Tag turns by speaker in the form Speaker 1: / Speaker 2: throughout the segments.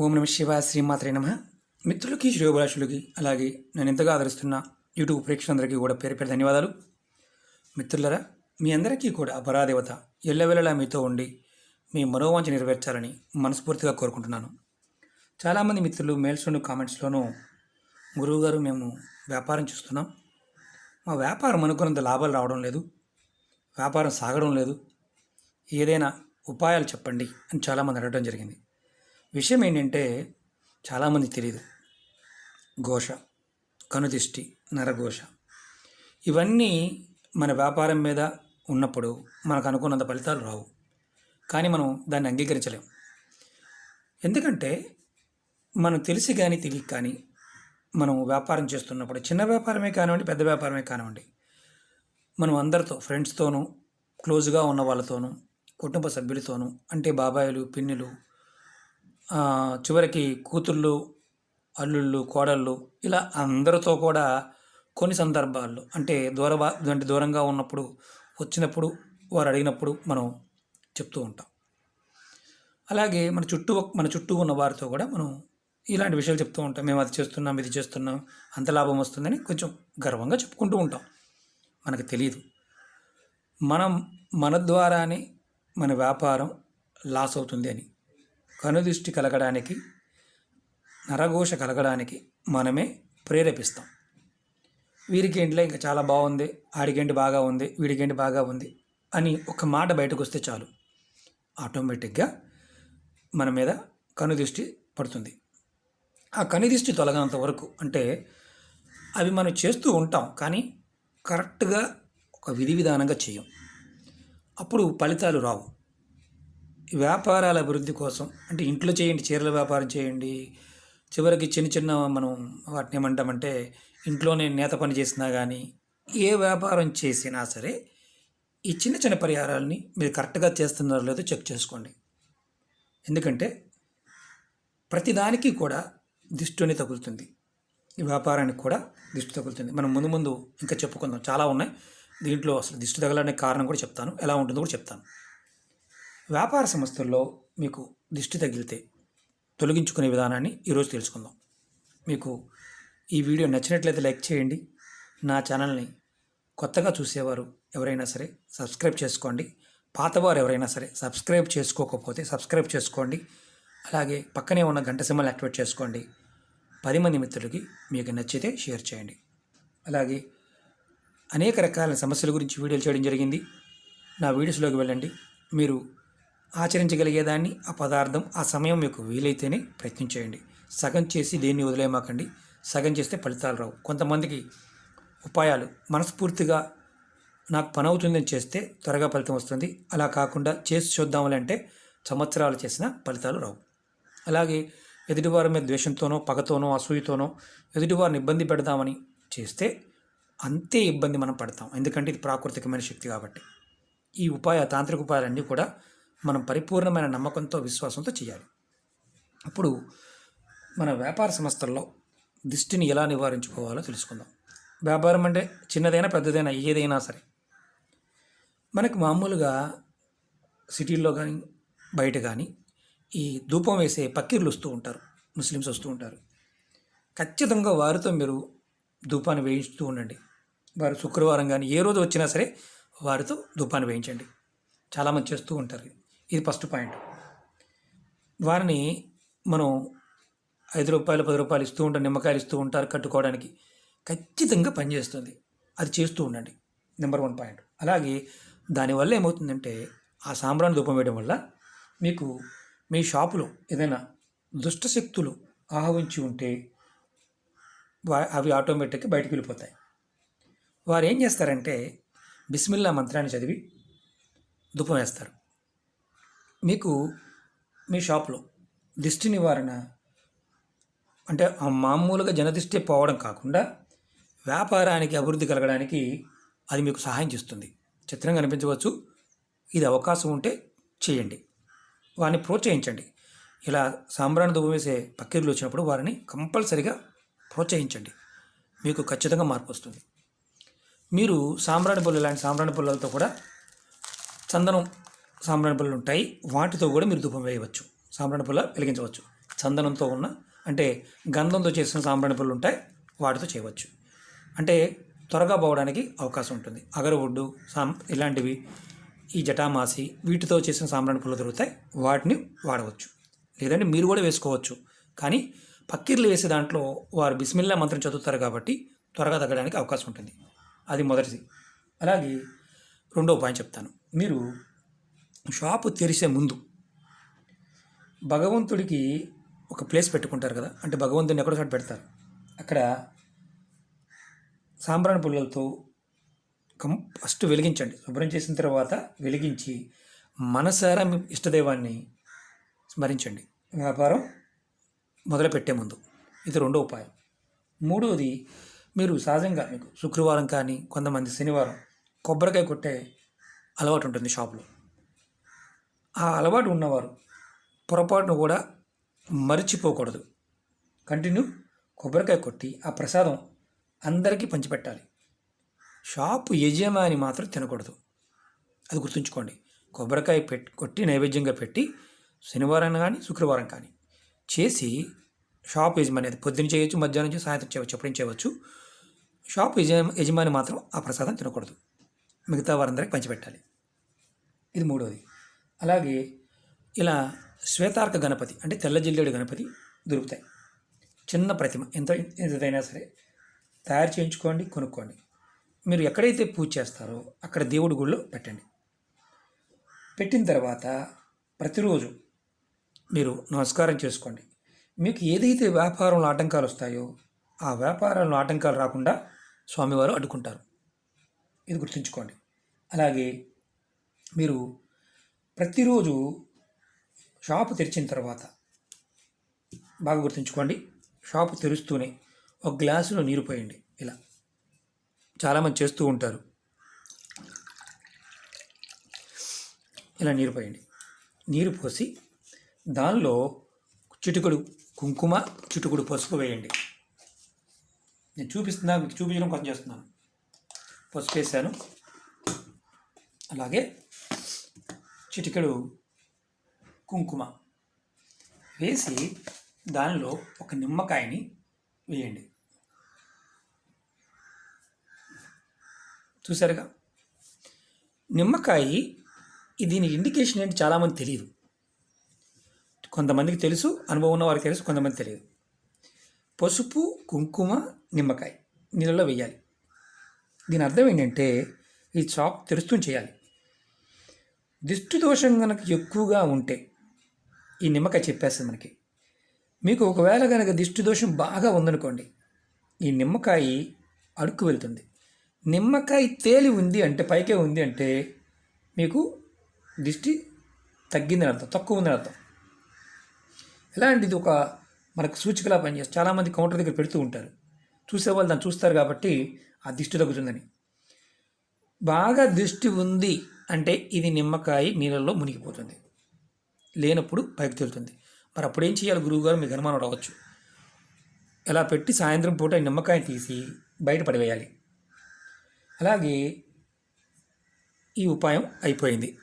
Speaker 1: ఓం నమ శివ శ్రీమాత్రే నమ. మిత్రులకి శ్రేయోభిలాషులకి అలాగే నేను ఎంతగా ఆదరిస్తున్న యూట్యూబ్ ప్రేక్షకులందరికీ కూడా పేరు పేరు ధన్యవాదాలు. మిత్రులరా మీ అందరికీ కూడా ఆ పరాదేవత ఎల్లవెల్లలా మీతో ఉండి మీ మనోవాంఛ నెరవేర్చాలని మనస్ఫూర్తిగా కోరుకుంటున్నాను. చాలామంది మిత్రులు మెయిల్స్లోను కామెంట్స్లోనూ గురువుగారు మేము వ్యాపారం చూస్తున్నాం. మా వ్యాపారం అనుకున్నంత లాభాలు రావడం లేదు వ్యాపారం సాగడం లేదు. ఏదైనా ఉపాయాలు చెప్పండి అని చాలామంది అడగడం జరిగింది. విషయం ఏంటంటే చాలామంది తెలియదు ఘోష కనుదిష్టి నరఘోష. ఇవన్నీ మన వ్యాపారం మీద ఉన్నప్పుడు మనకు అనుకున్నంత ఫలితాలు రావు. కానీ మనం దాన్ని అంగీకరించలేం. ఎందుకంటే మనం తెలిసి కానీ తెలియక కానీ మనం వ్యాపారం చేస్తున్నప్పుడు చిన్న వ్యాపారమే కానివ్వండి పెద్ద వ్యాపారమే కానివ్వండి మనం అందరితో ఫ్రెండ్స్తోనూ క్లోజ్గా ఉన్న వాళ్ళతోనూ కుటుంబ సభ్యులతోనూ అంటే బాబాయిలు పిన్నులు చివరికి కూతుళ్ళు అల్లుళ్ళు కోడళ్ళు ఇలా అందరితో కూడా కొన్ని సందర్భాల్లో అంటే దూర అంటే దూరంగా ఉన్నప్పుడు వచ్చినప్పుడు వారు అడిగినప్పుడు మనం చెప్తూ ఉంటాం. అలాగే మన చుట్టూ మన చుట్టూ ఉన్న వారితో కూడా మనం ఇలాంటి విషయాలు చెప్తూ ఉంటాం. మేము అది చేస్తున్నాం ఇది చేస్తున్నాం అంత లాభం వస్తుందని కొంచెం గర్వంగా చెప్పుకుంటూ ఉంటాం. మనకు తెలియదు మనం మన ద్వారానే మన వ్యాపారం లాస్ అవుతుంది అని. కనుదృష్టి కలగడానికి నరఘోష కలగడానికి మనమే ప్రేరేపిస్తాం. వీరికేంటిలో ఇంకా చాలా బాగుంది ఆడికేంటి బాగా ఉంది వీడికేంటి బాగా ఉంది అని ఒక మాట బయటకు వస్తే చాలు. ఆటోమేటిక్గా మన మీద కనుదృష్టి పడుతుంది. ఆ కనుదృష్టి తొలగినంత వరకు అంటే అవి మనం చేస్తూ ఉంటాం కానీ కరెక్ట్గా ఒక విధి విధానంగా చేయం. అప్పుడు ఫలితాలు రావు. వ్యాపారాల అభివృద్ధి కోసం అంటే ఇంట్లో చేయండి చీరల వ్యాపారం చేయండి చివరికి చిన్న చిన్న మనం వాటిని ఏమంటామంటే ఇంట్లోనే నేత పని చేసినా కానీ ఏ వ్యాపారం చేసినా సరే ఈ చిన్న చిన్న పరిహారాలని మీరు కరెక్ట్గా చేస్తున్నారో లేదో చెక్ చేసుకోండి. ఎందుకంటే ప్రతిదానికి కూడా దిష్టిని తగులుతుంది. ఈ వ్యాపారానికి కూడా దిష్టి తగులుతుంది. మనం ముందు ముందు ఇంకా చెప్పుకుందాం. చాలా ఉన్నాయి. దీంట్లో అసలు దిష్టి తగలడానికి కారణం కూడా చెప్తాను. ఎలా ఉంటుందో కూడా చెప్తాను. వ్యాపార సంస్థల్లో మీకు దిష్టి తగిలితే తొలగించుకునే విధానాన్ని ఈరోజు తెలుసుకుందాం. మీకు ఈ వీడియో నచ్చినట్లయితే లైక్ చేయండి. నా ఛానల్ని కొత్తగా చూసేవారు ఎవరైనా సరే సబ్స్క్రైబ్ చేసుకోండి. పాతవారు ఎవరైనా సరే సబ్స్క్రైబ్ చేసుకోకపోతే సబ్స్క్రైబ్ చేసుకోండి. అలాగే పక్కనే ఉన్న గంట సింబల్ యాక్టివేట్ చేసుకోండి. పది మంది మిత్రులకి మీకు నచ్చితే షేర్ చేయండి. అలాగే అనేక రకాల సమస్యల గురించి వీడియోలు చేయడం జరిగింది. నా వీడియోస్లోకి వెళ్ళండి. మీరు ఆచరించగలిగేదాన్ని. ఆ పదార్థం ఆ సమయం మీకు వీలైతేనే ప్రయత్నం చేయండి. సగం చేసి దేన్ని వదిలేమాకండి సగం చేస్తే ఫలితాలు రావు. కొంతమందికి ఉపాయాలు. మనస్ఫూర్తిగా నాకు పని అవుతుందని చేస్తే త్వరగా ఫలితం వస్తుంది. అలా కాకుండా చేసి చూద్దామని అంటే సంవత్సరాలు చేసిన ఫలితాలు రావు. అలాగే ఎదుటివారి మీద ద్వేషంతోనో పగతోనో అసూయతోనో ఎదుటివారిని ఇబ్బంది పెడదామని చేస్తే అంతే ఇబ్బంది మనం పడతాం. ఎందుకంటే ఇది ప్రాకృతికమైన శక్తి కాబట్టి. ఈ ఉపాయ తాంత్రిక ఉపాయాలన్నీ కూడా మనం పరిపూర్ణమైన నమ్మకంతో విశ్వాసంతో చేయాలి. అప్పుడు మన వ్యాపార సంస్థల్లో దిష్టిని ఎలా నివారించుకోవాలో తెలుసుకుందాం. వ్యాపారం అంటే చిన్నదైనా పెద్దదైనా ఏదైనా సరే. మనకు మామూలుగా సిటీల్లో కానీ బయట కానీ ఈ ధూపం వేసే పక్కిర్లు వస్తూ ఉంటారు. ముస్లిమ్స్ వస్తూ ఉంటారు. ఖచ్చితంగా వారితో మీరు ధూపాన్ని వేయిస్తూ ఉండండి. వారు శుక్రవారం కానీ ఏ రోజు వచ్చినా సరే వారితో ధూపాన్ని వేయించండి. చాలామంది చేస్తూ ఉంటారు. ఇది ఫస్ట్ పాయింట్. వారిని మనం ఐదు రూపాయలు పది రూపాయలు ఇస్తూ ఉంటారు నిమ్మకాయలు ఇస్తూ ఉంటారు కట్టుకోవడానికి. ఖచ్చితంగా పనిచేస్తుంది అది చేస్తూ ఉండండి. నెంబర్ వన్ పాయింట్ అలాగే దానివల్ల ఏమవుతుందంటే ఆ సాంబ్రాన్ని ధూపం వేయడం వల్ల మీకు మీ షాపులో ఏదైనా దుష్ట శక్తులు ఆహవించి ఉంటే అవి ఆటోమేటిక్గా బయటకు వెళ్ళిపోతాయి. వారు ఏం చేస్తారంటే బిస్మిల్లా మంత్రాన్ని చదివి ధూపం వేస్తారు. మీకు మీ షాప్లో దిష్టి నివారణ అంటే మామూలుగా జనదిష్టి పోవడం కాకుండా వ్యాపారానికి అభివృద్ధి కలగడానికి అది మీకు సహాయం చేస్తుంది. చిత్రంగా అనిపించవచ్చు ఇది అవకాశం ఉంటే చేయండి. వారిని ప్రోత్సహించండి. ఇలా సాంబ్రాన్ని దువ్వు వేసే పక్కీరులు వచ్చినప్పుడు వారిని కంపల్సరిగా ప్రోత్సహించండి. మీకు ఖచ్చితంగా మార్పు వస్తుంది. మీరు సాంబ్రాణి పుల్ల లాంటి సాంబ్రాణి పుల్లలతో కూడా చందనం సాంబ్రాణి పుల్లలు ఉంటాయి. వాటితో కూడా మీరు ధూపం వేయవచ్చు. సాంబ్రాణి పుల్ల వెలిగించవచ్చు. చందనంతో ఉన్న అంటే గంధంతో చేసిన సాంబ్రాణి పళ్ళు ఉంటాయి. వాటితో చేయవచ్చు. అంటే త్వరగా పోవడానికి అవకాశం ఉంటుంది. అగరవుడ్డు సాం ఇలాంటివి ఈ జటామాసి వీటితో చేసిన సాంబ్రాణి పళ్ళు దొరుకుతాయి. వాటిని వాడవచ్చు. లేదంటే మీరు కూడా వేసుకోవచ్చు. కానీ పక్కీర్లు వేసే దాంట్లో వారు బిస్మిల్లా మంత్రం చదువుతారు కాబట్టి త్వరగా తగ్గడానికి అవకాశం ఉంటుంది. అది మొదటిది. అలాగే రెండో పాయింట్ చెప్తాను. మీరు షాపు తెరిసే ముందు భగవంతుడికి ఒక ప్లేస్ పెట్టుకుంటారు కదా అంటే భగవంతుని ఎక్కడో చోట పెడతారు. అక్కడ సాంబ్రాణి పుల్లలతో కం ఫస్ట్ వెలిగించండి. శుభ్రం చేసిన తర్వాత వెలిగించి మనసారా మీ ఇష్టదైవాన్ని స్మరించండి. వ్యాపారం మొదలుపెట్టే ముందు. ఇది రెండో ఉపాయం. మూడవది మీరు సహజంగా మీకు శుక్రవారం కానీ కొంతమంది శనివారం కొబ్బరికాయ కొట్టే అలవాటు ఉంటుంది షాప్లో. ఆ అలవాటు ఉన్నవారు పొరపాటును కూడా మర్చిపోకూడదు. కంటిన్యూ కొబ్బరికాయ కొట్టి ఆ ప్రసాదం అందరికీ పంచిపెట్టాలి. షాపు యజమాని మాత్రం తినకూడదు. అది గుర్తుంచుకోండి. కొబ్బరికాయ పెట్టి కొట్టి నైవేద్యంగా పెట్టి శనివారం కానీ శుక్రవారం కానీ చేసి షాప్ యజమాని అది పొద్దున్న చేయొచ్చు మధ్యాహ్నం చేయొచ్చు సాయంత్రం చేయవచ్చు ఎప్పుడైనా చేయవచ్చు షాప్ యజమా యజమాని మాత్రం ఆ ప్రసాదం తినకూడదు. మిగతా వారందరికీ పంచిపెట్టాలి. ఇది మూడవది అలాగే ఇలా శ్వేతార్క గణపతి అంటే తెల్ల జిల్లేడు గణపతి దొరుకుతాయి. చిన్న ప్రతిమ ఎంత ఎంతైనా సరే తయారు చేయించుకోండి కొనుక్కోండి. మీరు ఎక్కడైతే పూజ చేస్తారో అక్కడ దేవుడి గుళ్ళో పెట్టండి. పెట్టిన తర్వాత ప్రతిరోజు మీరు నమస్కారం చేసుకోండి. మీకు ఏదైతే వ్యాపారంలో ఆటంకాలు వస్తాయో ఆ వ్యాపారంలో ఆటంకాలు రాకుండా స్వామివారు అడ్డుకుంటారు. ఇది గుర్తుంచుకోండి. అలాగే మీరు ప్రతిరోజు షాపు తెరిచిన తర్వాత బాగా గుర్తుంచుకోండి షాపు తెరుస్తూనే ఒక గ్లాసులో నీరు పోయండి ఇలా. చాలామంది చేస్తూ ఉంటారు. ఇలా నీరు పోయండి. నీరు పోసి దానిలో చిటుకుడు కుంకుమ చిటుకుడు పసుపు వేయండి. నేను చూపిస్తున్నా మీకు చూపించడం కొంచెం చేస్తున్నాను. పసుపు వేసాను. అలాగే చిటికెడు కుంకుమ వేసి దానిలో ఒక నిమ్మకాయని వేయండి. చూసారుగా నిమ్మకాయ దీని ఇండికేషన్ ఏంటి చాలామంది తెలియదు. కొంతమందికి తెలుసు అనుభవం ఉన్న వారికి తెలుసు కొంతమంది తెలియదు. పసుపు కుంకుమ నిమ్మకాయ నీళ్ళలో వేయాలి. దీని అర్థం ఏంటంటే ఈ చాక్ తెరుస్తూ చేయాలి. దిష్టి దోషం కనుక ఎక్కువగా ఉంటే ఈ నిమ్మకాయ చెప్పేస్తుంది మనకి. మీకు ఒకవేళ కనుక దిష్టి దోషం బాగా ఉందనుకోండి ఈ నిమ్మకాయ అడుక్కు వెళ్తుంది. నిమ్మకాయ తేలి ఉంది అంటే పైకే ఉంది అంటే మీకు దిష్టి తగ్గిందని అర్థం తక్కువ ఉందని అర్థం. ఇలాంటిది ఒక మనకు సూచికలా పనిచేస్తుంది. చాలామంది కౌంటర్ దగ్గర పెడుతూ ఉంటారు. చూసేవాళ్ళు దాన్ని చూస్తారు కాబట్టి ఆ దిష్టి తగ్గుతుందని. బాగా దిష్టి ఉంది అంటే ఇది నిమ్మకాయ నీళ్ళల్లో మునిగిపోతుంది. లేనప్పుడు పైకి తేలుతుంది. మరి అప్పుడు ఏం చేయాలి గురువుగారు? మీకు అనుమానం రావచ్చు ఇలా పెట్టి సాయంత్రం పూట నిమ్మకాయ తీసి బయట పడివేయాలి. అలాగే ఈ ఉపాయం అయిపోయింది.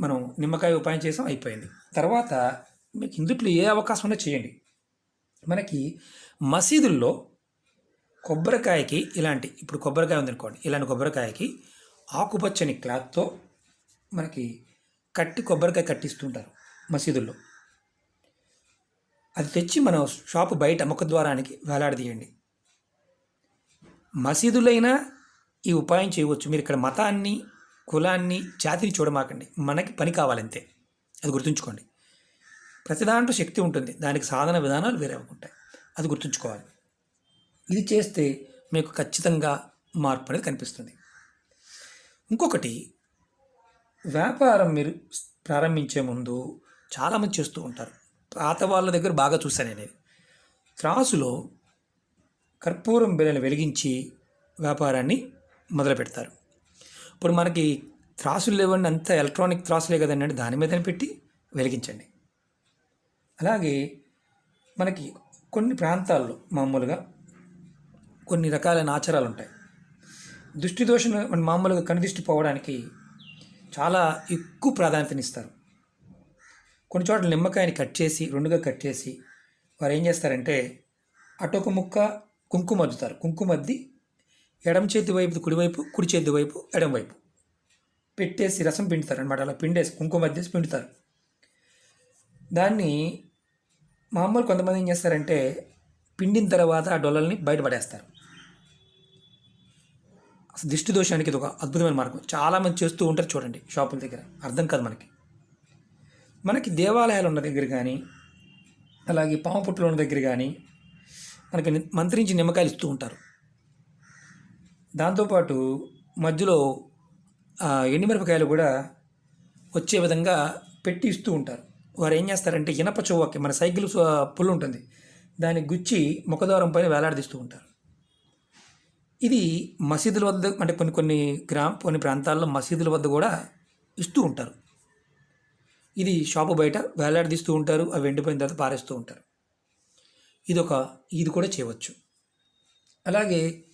Speaker 1: మనం నిమ్మకాయ ఉపాయం చేసాం అయిపోయింది. తర్వాత మీకు ఇందుట్లో ఏ అవకాశం ఉన్నా చేయండి. మనకి మసీదుల్లో కొబ్బరికాయకి ఇలాంటి ఇప్పుడు కొబ్బరికాయ ఉందనుకోండి ఇలాంటి కొబ్బరికాయకి ఆకుపచ్చని క్లాత్తో మనకి కట్టి కొబ్బరికాయ కట్టిస్తుంటారు మసీదుల్లో. అది తెచ్చి మనం షాపు బయట ముఖద్వారానికి వేలాడదీయండి. మసీదులైనా ఈ ఉపాయం చేయవచ్చు. మీరు ఇక్కడ మతాన్ని కులాన్ని జాతిని చూడమాకండి. మనకి పని కావాలంతే. అది గుర్తుంచుకోండి. ప్రతి దాంట్లో శక్తి ఉంటుంది. దానికి సాధన విధానాలు వేరే ఉంటాయి. అది గుర్తుంచుకోవాలి. ఇది చేస్తే మీకు ఖచ్చితంగా మార్పు అనేది కనిపిస్తుంది. ఇంకొకటి వ్యాపారం మీరు ప్రారంభించే ముందు చాలామంది చేస్తూ ఉంటారు. పాత వాళ్ళ దగ్గర బాగా చూశాను నేను. త్రాసులో కర్పూరం బిళ్ళను వెలిగించి వ్యాపారాన్ని మొదలు పెడతారు ఇప్పుడు మనకి త్రాసులు లేవండి అంత ఎలక్ట్రానిక్ త్రాసులే కదండి అంటే దాని మీదనే పెట్టి వెలిగించండి. అలాగే మనకి కొన్ని ప్రాంతాల్లో మామూలుగా కొన్ని రకాలైన ఆచారాలు ఉంటాయి. దృష్టి దోషం మన మామూలుగా కనుదిష్టి పోవడానికి చాలా ఎక్కువ ప్రాధాన్యతనిస్తారు. కొన్ని చోట్ల నిమ్మకాయని కట్ చేసి రెండుగా కట్ చేసి వారు ఏం చేస్తారంటే అటొక ముక్క కుంకుమ అద్దుతారు. కుంకుమ అద్ది ఎడమ చేతి వైపు కుడివైపు కుడి చేతి వైపు ఎడమ వైపు పెట్టేసి రసం పిండుతారు అనమాట అలా పిండేసి కుంకుమ అద్దేసి పిండుతారు. దాన్ని మామూలు కొంతమంది ఏం చేస్తారంటే పిండిన తర్వాత ఆ డొల్లల్ని బయటపడేస్తారు దిష్టి దోషానికి ఇది ఒక అద్భుతమైన మార్గం. చాలామంది చేస్తూ ఉంటారు చూడండి షాపుల దగ్గర. అర్థం కాదు మనకి. మనకి దేవాలయాలు ఉన్న దగ్గర కానీ అలాగే పాము పుట్టులు ఉన్న దగ్గర కానీ మనకి మంత్రించి నిమ్మకాయలు ఇస్తూ ఉంటారు. దాంతోపాటు మధ్యలో ఆ, కూడా వచ్చే విధంగా పెట్టి ఇస్తూ ఉంటారు. వారు ఏం చేస్తారంటే ఇనప చువ్వకి మన సైకిల్ పుల్లు ఉంటుంది. దాన్ని గుచ్చి ముఖద్వారం పైన వేలాడదీస్తూ ఉంటారు. ఇది మసీదుల వద్ద అంటే కొన్ని కొన్ని గ్రామ కొన్ని ప్రాంతాల్లో మసీదుల వద్ద కూడా ఇస్తూ ఉంటారు. ఇది షాపు బయట వేలాడదీస్తూ ఉంటారు అవి ఎండిపోయిన తర్వాత పారేస్తూ ఉంటారు. ఇది ఒక ఇది కూడా చేయవచ్చు. అలాగే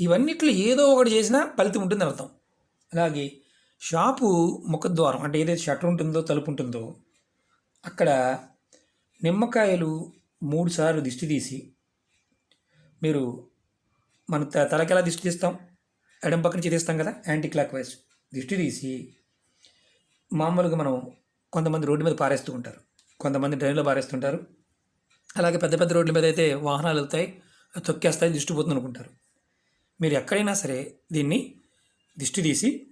Speaker 1: ఇవన్నిట్లో ఏదో ఒకటి చేసినా ఫలితం ఉంటుంది అర్థం. అలాగే షాపు ముఖద్వారం అంటే ఏదైతే షట్టర్ ఉంటుందో తలుపు ఉంటుందో అక్కడ నిమ్మకాయలు మూడు సార్లు దిష్టి తీసి మీరు మన త- తలకి ఎలా దిష్టి తీస్తాం? ఎడం పక్క నుంచి తీస్తాం కదా యాంటీ క్లాక్ వైజ్ దిష్టి తీసి మామూలుగా మనం కొంతమంది రోడ్డు మీద పారేస్తూ ఉంటారు. కొంతమంది డ్రైన్లో పారేస్తుంటారు. అలాగే పెద్ద పెద్ద రోడ్ల మీద అయితే వాహనాలు వెళ్తాయి తొక్కేస్తాయి దిష్టి పోతుంది అనుకుంటారు. మీరు ఎక్కడైనా సరే దీన్ని దిష్టి తీసి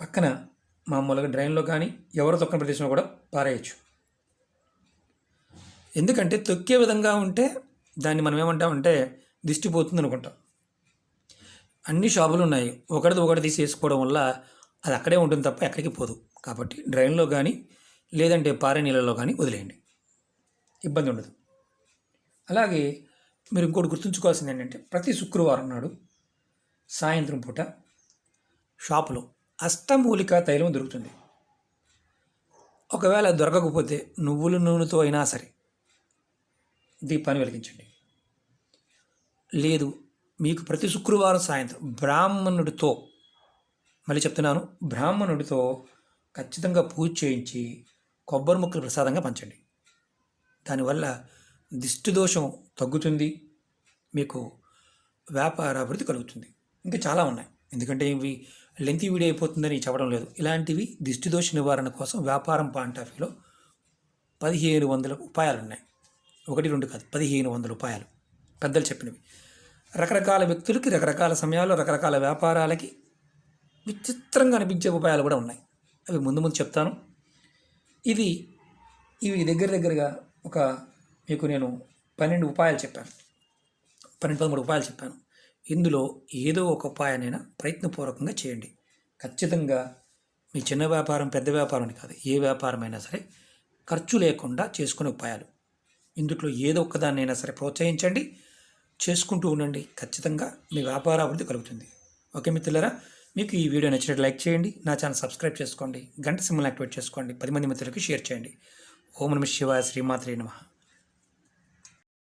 Speaker 1: పక్కన మామూలుగా డ్రైన్లో కానీ ఎవరు తొక్కని ప్రదేశంలో కూడా పారేయచ్చు. ఎందుకంటే తొక్కే విధంగా ఉంటే దాన్ని మనం ఏమంటామంటే దిష్టి పోతుంది అనుకుంటాం అన్ని షాపులు ఉన్నాయి ఒకటిది ఒకటి తీసేసుకోవడం వల్ల అది అక్కడే ఉంటుంది తప్ప ఎక్కడికి పోదు. కాబట్టి డ్రైన్లో కానీ లేదంటే పారే నీళ్ళలో కానీ వదిలేయండి. ఇబ్బంది ఉండదు. అలాగే మీరు ఇంకోటి గుర్తుంచుకోవాల్సింది ఏంటంటే ప్రతి శుక్రవారం నాడు సాయంత్రం పూట షాపులో అష్టమూలిక తైలం దొరుకుతుంది. ఒకవేళ దొరకకపోతే నువ్వుల నూనెతో అయినా సరే దీపాన్ని వెలిగించండి. లేదు. మీకు ప్రతి శుక్రవారం సాయంత్రం బ్రాహ్మణుడితో మళ్ళీ చెప్తున్నాను బ్రాహ్మణుడితో ఖచ్చితంగా పూజ చేయించి కొబ్బరి ముక్కలు ప్రసాదంగా పంచండి. దానివల్ల దిష్టి దోషం తగ్గుతుంది మీకు వ్యాపార అభివృద్ధి కలుగుతుంది. ఇంకా చాలా ఉన్నాయి. ఎందుకంటే ఇవి లెంతి వీడియో అయిపోతుందని చెప్పడం లేదు. ఇలాంటివి దిష్టి దోష నివారణ కోసం వ్యాపారం పాయింట్ ఆఫ్ వ్యూలో పదిహేను వందల ఉపాయాలు ఉన్నాయి. ఒకటి రెండు కాదు పదిహేను వందల ఉపాయాలు. పెద్దలు చెప్పినవి. రకరకాల వ్యక్తులకి రకరకాల సమయాల్లో రకరకాల వ్యాపారాలకి విచిత్రంగా అనిపించే ఉపాయాలు కూడా ఉన్నాయి. అవి ముందు ముందు చెప్తాను. ఇది ఇవి దగ్గర దగ్గరగా ఒక మీకు నేను పన్నెండు ఉపాయాలు చెప్పాను. పన్నెండు పదమూడు ఉపాయాలు చెప్పాను. ఇందులో ఏదో ఒక ఉపాయానైనా ప్రయత్నపూర్వకంగా చేయండి. ఖచ్చితంగా మీ చిన్న వ్యాపారం పెద్ద వ్యాపారం అని కాదు ఏ వ్యాపారమైనా సరే ఖర్చు లేకుండా చేసుకునే ఉపాయాలు. ఇందులో ఏదో ఒక్కదాన్నైనా సరే ప్రోత్సహించండి. చేసుకుంటూ ఉండండి. ఖచ్చితంగా మీ వ్యాపార అభివృద్ధి కలుగుతుంది. ఓకే మిత్రులరా మీకు ఈ వీడియో నచ్చినట్టు లైక్ చేయండి. నా ఛానల్ సబ్స్క్రైబ్ చేసుకోండి. గంట సింబల్ యాక్టివేట్ చేసుకోండి. పది మంది మిత్రులకి షేర్ చేయండి. ఓం నమ శివాయ శ్రీమాత్రే నమః.